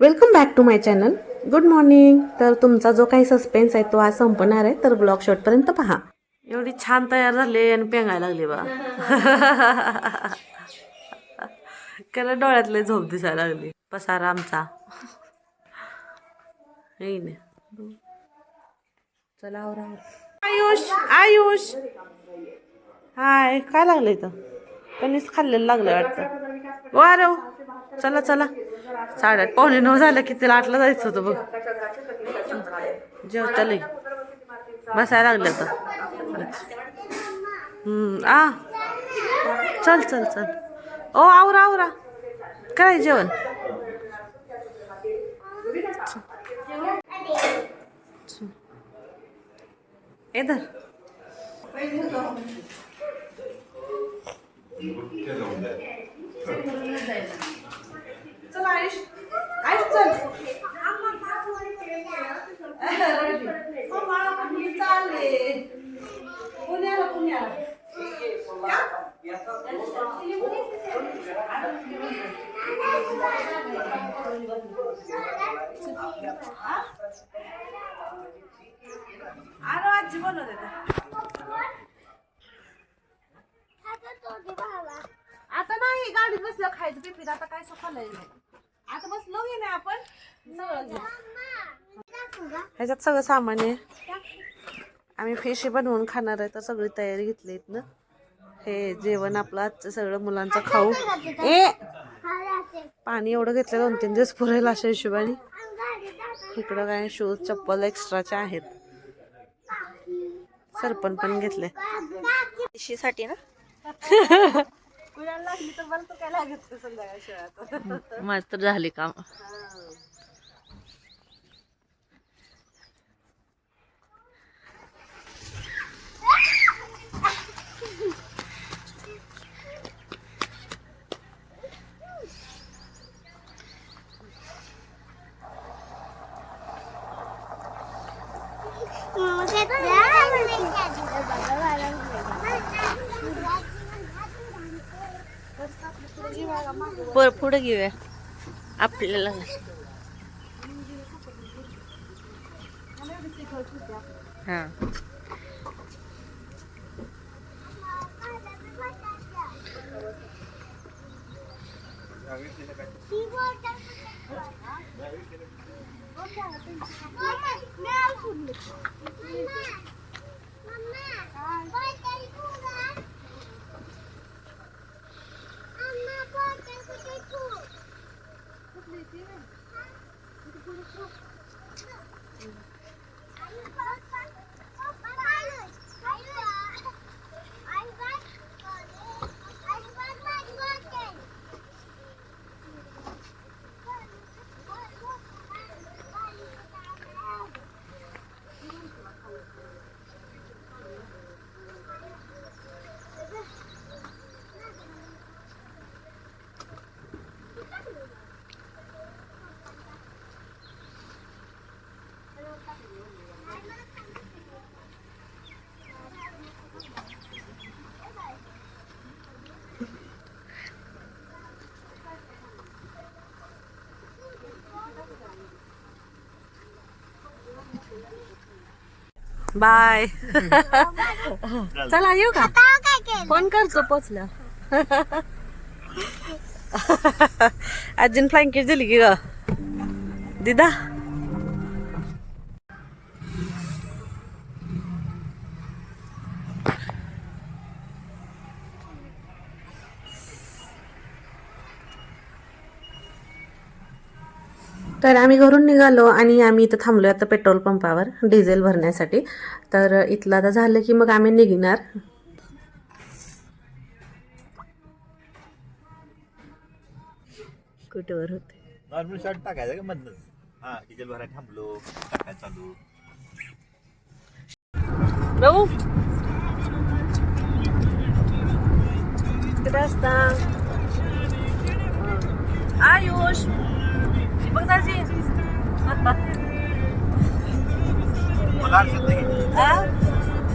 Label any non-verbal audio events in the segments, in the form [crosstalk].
Welcome back to my channel good morning तर तुमचा जो काही सस्पेन्स आहे तो आज संपणार आहे. तर ब्लॉग शॉर्टपर्यंत पहा. एवढी छान तयार झाली आणि पेंगायला लागली बा. कारण डोळ्यातले झोप दिसायला लागली. पसारा आमचा. येई नाही चला आयुष आयुष. हाय काय लागलं इथं? कणीस खाल्लेलं लागलं वाटतं. वारव चला चला. साडेआठ पावणे नऊ झालं की तिला आठला जायचं होतं बघ. जेवता लई. बसायला लागलं तर हम्म आ. चल चल चल. ओ आवरा आवरा. काय जेवण? इधर चल आयुष. आयुष चल. चालले. पुण्याला पुण्याला. आरो आजी बनवते आता. नाही गाडीत बसलं खायचं पिपीत. आता काय खाल्लंय नाही आता बसलो आपण. ह्याच्यात सगळं सामान आहे. आम्ही फिश बनवून खाणार आहे तर सगळी तयारी घेतली ना. हे जेवण आपलं आजचं सगळं मुलांचं खाऊ. ए! पाणी एवढं घेतलं दोन तीन दिवस पुरेल अशा हिशोबाने. इकडं काय शूज चप्पल एक्स्ट्राचे आहेत. सरपण पण घेतले [laughs] साठी ना? [laughs] कुणाला लागली तर मला तर काय लागत संध्याकाळी शिवाय माझ तर झाली काम. पर पुढे घेऊया. आपल्याला. हां. बाय. चला येऊ का? फोन करतो पोचल्या आजीन फ्लँकेज दिली की ग? दिदा? तर आम्ही घरून निघालो आणि आम्ही इथं थांबलो आता पेट्रोल पंपावर डिझेल भरण्यासाठी. तर इथलं आता झालं की मग आम्ही निघणार. कुठवर होते? नॉर्मल शॉट टाकायचा का मधनच? हा डिझेल भरायला थांबलो टाकायला चालू. बघू कुठे असता? आयुष. दाजी मला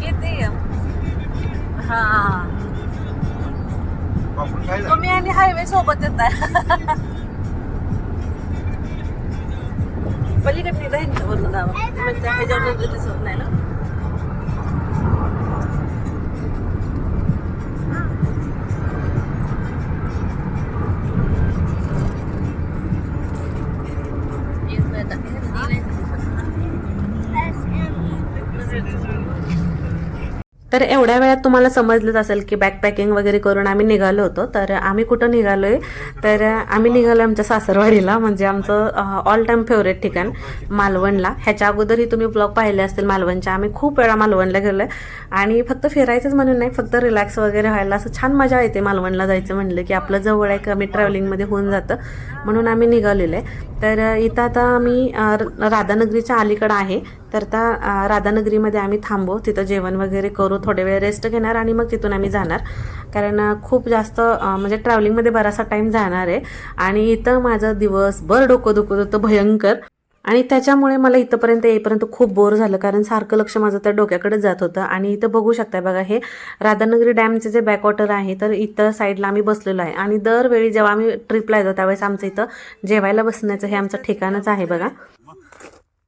येते हा तुम्ही आणि हायवे सोबत येत फिदा ह्यांच्या वरनं दावा म्हणजे ह्याच्यावर दिसत नाही ना तर एवढ्या वेळात तुम्हाला समजलंच असेल की बॅकपॅकिंग वगैरे करून आम्ही निघालो होतो. तर आम्ही कुठं निघालो आहे तर आम्ही निघालो आमच्या सासरवाडीला म्हणजे आमचं ऑल टाइम फेवरेट ठिकाण मालवणला. ह्याच्या अगोदरही तुम्ही ब्लॉग पाहिले असतील मालवणच्या आम्ही खूप वेळा मालवणला गेलो आहे आणि फक्त फिरायचंच म्हणून नाही फक्त रिलॅक्स वगैरे व्हायला असं छान मजा येते मालवणला जायचं म्हणलं की आपलं जवळ आहे कमी ट्रॅव्हलिंगमध्ये होऊन जातं. म्हणून आम्ही निघालेलो आहे तर इथं आता आम्ही राधानगरीच्या अलीकडं आहे. तर राधानगरीमध्ये आम्ही थांबू. तिथं जेवण वगैरे करू थोडे वेळ रेस्ट घेणार आणि मग तिथून आम्ही जाणार. कारण खूप जास्त म्हणजे ट्रॅव्हलिंगमध्ये बराचसा टाईम जाणार आहे. आणि इथं माझं दिवसभर डोकं दुखत होतं भयंकर. आणि त्याच्यामुळे मला इथंपर्यंत येईपर्यंत खूप बोर झालं. कारण सारखं लक्ष माझं त्या डोक्याकडे जात होतं. आणि इथं बघू शकताय बघा हे राधानगरी डॅमचे जे बॅकवॉटर आहे तर इथं साईडला आम्ही बसलेलो आहे. आणि दरवेळी जेव्हा आम्ही ट्रिपला येतो त्यावेळेस आमचं इथं जेवायला बसण्याचं हे आमचं ठिकाणच आहे बघा.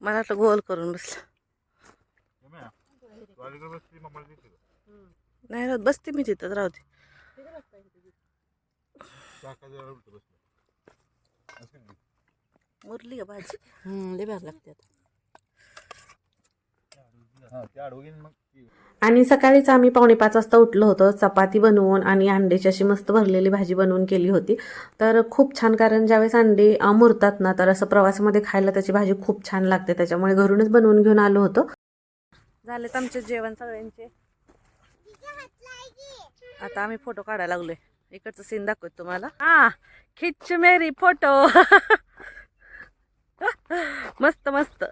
मला वाटलं गोल करून बसलं. नाही राहत बसते मी तिथंच राहते मुरली का भाजी? हम्म, लय भारी लागते आता. हा ते आडवं घेईन मग ती- आणि सकाळीच आम्ही पावणे पाच वाजता उठलो होतो चपाती बनवून आणि अंड्याची अशी मस्त भरलेली भाजी बनवून केली होती. तर खूप छान कारण ज्यावेळेस अंडे मुरतात ना तर असं प्रवासामध्ये खायला त्याची भाजी खूप छान लागते. त्याच्यामुळे घरूनच बनवून घेऊन आलो होतो. झालेत आमचे जेवण सगळ्यांचे. आता आम्ही फोटो काढायला लागलोय. इकडचं सीन दाखवतो तुम्हाला. हा खिच मेरी फोटो मस्त मस्त.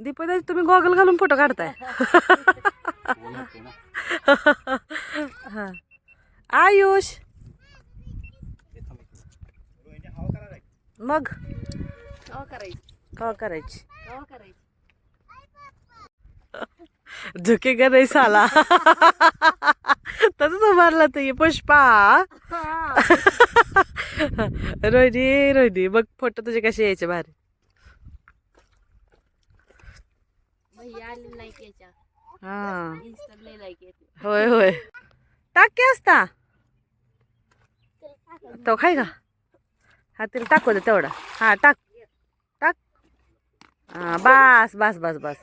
दीपदाजी तुम्ही गॉगल घालून फोटो काढताय. हा. आयुष. मग? करायची? झुके का नाही साला. तसंच उभारला ये पुष्पा. रोहिणी रोहिणी बघ फोटो तुझे कसे यायचे भारी हा. होय होय. टाक असता. तो खाय का? हा तिला टाकू दे तेवढा. हा टाक. टाक. हा बस बस बस बस.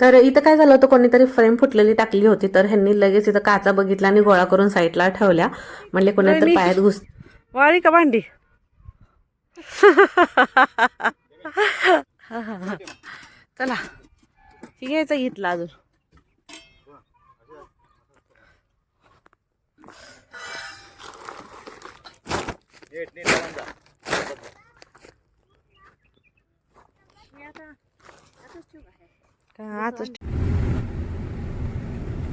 तर इथं काय झालं होतं कोणीतरी फ्रेम फुटलेली टाकली होती तर ह्यांनी लगेच इथं काचा बघितला आणि गोळा करून साईडला ठेवल्या. म्हणले कोणातरी पायात घुस वाळी का भांडी [laughs] चला ही घ्यायचं घेतला अजून. नीट नीट लावून जा. का आताच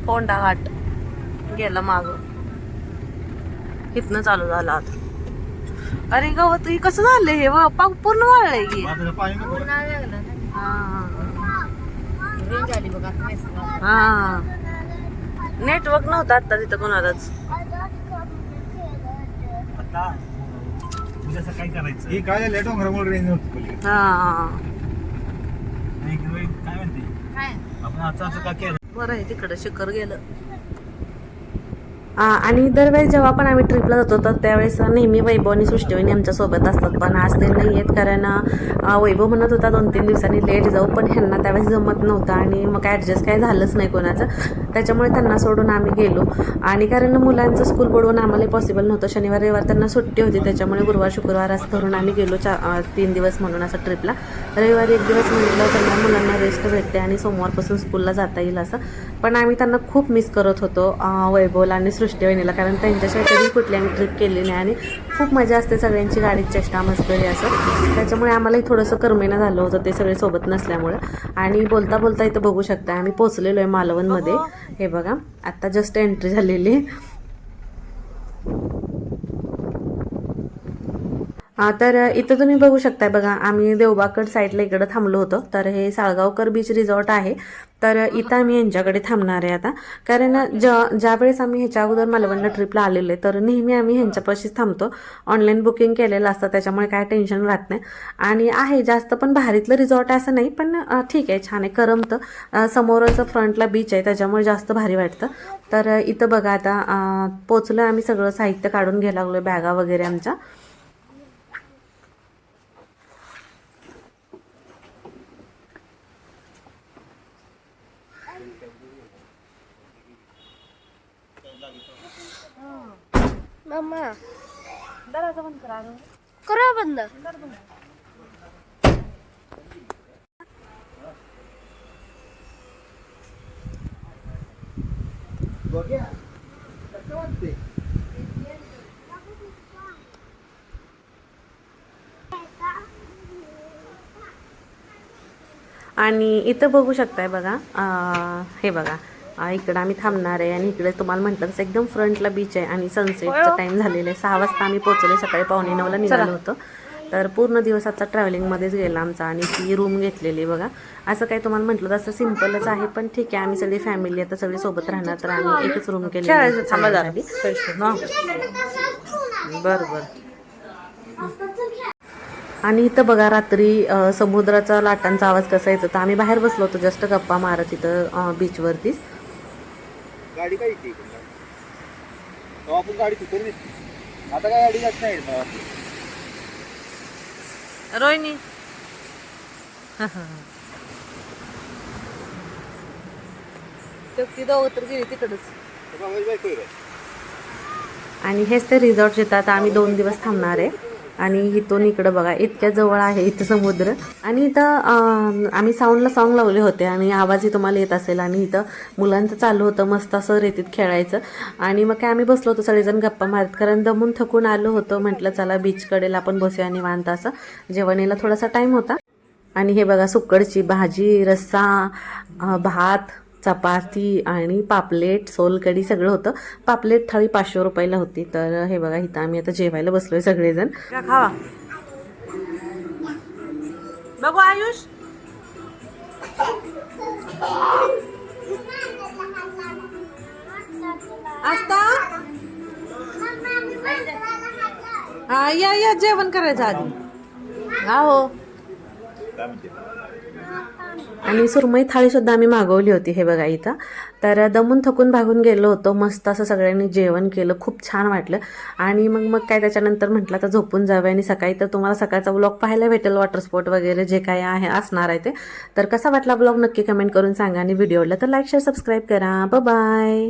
फोंडा घाट गेला माग. इथनं चालू झालं आता. अरे गवत हे कसं झालंय हे? पूर्ण वाळलंय की. हा. नेटवर्क नव्हतं आता तिथं कोणालाच. उद्या सकाळी करायचं. हे काय झालं? डोंगरामुळे रेंज नव्हती पलीकडे. हा. एक वेळ काय म्हणते? आपण असं असं का केलं? बरं आहे तिकडं शिखर गेलं. आणि दरवेळेस जेव्हा पण आम्ही ट्रिपला जातो तर त्यावेळेस नेहमी वैभव आणि सृष्टीवणी आमच्यासोबत असतात. पण आज ते नाही आहेत कारण वैभव म्हणत होता दोन तीन दिवसांनी लेट जाऊ पण ह्यांना त्यावेळेस जमत नव्हतं आणि मग काय ॲडजस्ट काय झालंच नाही कोणाचं. त्याच्यामुळे त्यांना सोडून आम्ही गेलो. आणि कारण मुलांचं स्कूल बुडवून आम्हाला पॉसिबल नव्हतं. शनिवार रविवार त्यांना सुट्टी होती त्याच्यामुळे गुरुवार शुक्रवार असं धरून आम्ही गेलो चा तीन दिवस म्हणून असं ट्रिपला रविवारी एक दिवस म्हटलं त्यांना मुलांना रेस्ट भेटते आणि सोमवारपासून स्कूलला जाता येईल असं. पण आम्ही त्यांना खूप मिस करत होतो वैभवला आणि सृष्टी वहिनीला कारण त्यांच्याशिवाय कधी कुठली आम्ही ट्रिप केली नाही आणि खूप मजा असते सगळ्यांची गाडीत चेष्टा मस्करी असं. त्याच्यामुळे आम्हालाही थोडंसं करमेना झालं होतं ते सगळे सोबत नसल्यामुळं. आणि बोलता बोलता इथं बघू शकता आम्ही पोचलेलो आहे मालवणमध्ये. हे बघा आत्ता जस्ट एंट्री झालेली आहे. अ, तर इथं तुम्ही बघू शकताय बघा आम्ही देवबाकड साईडला इकडं थांबलो होतो. तर हे साळगावकर बीच रिसॉर्ट आहे. तर इथं आम्ही यांच्याकडे थांबणार आहे आता. कारण ज्या ज्यावेळेस आम्ही ह्याच्या अगोदर मालवणला ट्रिपला आलेलो आहे तर नेहमी आम्ही ह्यांच्यापाशीच थांबतो. ऑनलाईन बुकिंग केलेलं असतं त्याच्यामुळे काय टेन्शन राहत नाही. आणि आहे जास्त पण भारीतलं रिझॉर्ट असं नाही पण ठीक आहे छान आहे करमतं. समोरचं फ्रंटला बीच आहे त्याच्यामुळे जास्त भारी वाटतं. तर इथं बघा आता पोचलं आम्ही सगळं साहित्य काढून घ्यायला लागलो बॅगा वगैरे आमच्या. मम्मा दरवाजा बंद करा करा बंद. आणि इथं बघू शकताय बघा अं, हे बघा. इकडं आम्ही थांबणार आहे आणि इकडे तुम्हाला म्हटलं तसं एकदम फ्रंटला बीच आहे आणि सनसेटचं टाइम झालेलं आहे. सहा वाजता आम्ही पोहोचले सकाळी पावणे नऊला निघालो होतो. तर पूर्ण दिवस आता ट्रॅव्हलिंगमध्येच गेला आमचा आणि ती रूम घेतलेली बघा. असं काही तुम्हाला म्हटलं तसं सिम्पलच आहे पण ठीक आहे. आम्ही सगळी फॅमिली आता सगळी सोबत राहणार तर आम्ही एकच रूम केली थांबा जरा. बर बर. आणि इथं बघा रात्री समुद्राचा लाटांचा आवाज कसा येतो. तर आम्ही बाहेर बसलो होतो जस्ट गप्पा मारत इथं बीचवरतीच गाडी काय येते? तेव्हा आपण गाडी उतरली आता काय गाडी जात नाही. रोहिणी ती दोघं तर गेली तिकडच तेव्हा? आणि हेच ते रिसॉर्ट जिथं आता आम्ही दोन दिवस थांबणार आहे आणि इथून इकडं बघा इतक्या जवळ आहे इथं समुद्र. आणि इथं आम्ही साऊंडला सॉन्ग लावले होते आणि आवाजही तुम्हाला येत असेल. आणि इथं मुलांचं चालू होतं मस्त असं रेतीत खेळायचं. आणि मग काय आम्ही बसलो होतो सगळेजण गप्पा मारत. कारण दमून थकून आलो होतो म्हटलं चला बीचकडेला आपण बसूया निवांत असं. जेवणीला थोडासा टाईम होता. आणि हे बघा सुक्कडची भाजी रस्सा भात चपाती आणि पापलेट सोलकडी सगळं होतं. पापलेट थाळी पाचशे रुपयाला होती. तर हे बघा इथं आम्ही आता जेवायला बसलोय सगळेजण. खावा. बघू आयुष. असता हा या या जेवण करायचं आधी. हा हो. आणि सुरमई थाळीसुद्धा आम्ही मागवली होती हे बघा इथं. तर दमून थकून भागून गेलो होतो मस्त असं सगळ्यांनी जेवण केलं खूप छान वाटलं. आणि मग मग काय त्याच्यानंतर म्हटलं तर झोपून जावे आणि सकाळी तर तुम्हाला सकाळचा ब्लॉग पाहायला भेटेल वॉटर स्पोर्ट वगैरे जे काय आहे असणार आहे ते. तर कसा वाटला ब्लॉग नक्की कमेंट करून सांगा आणि व्हिडिओला तर लाईक शेअर सबस्क्राईब करा. बाय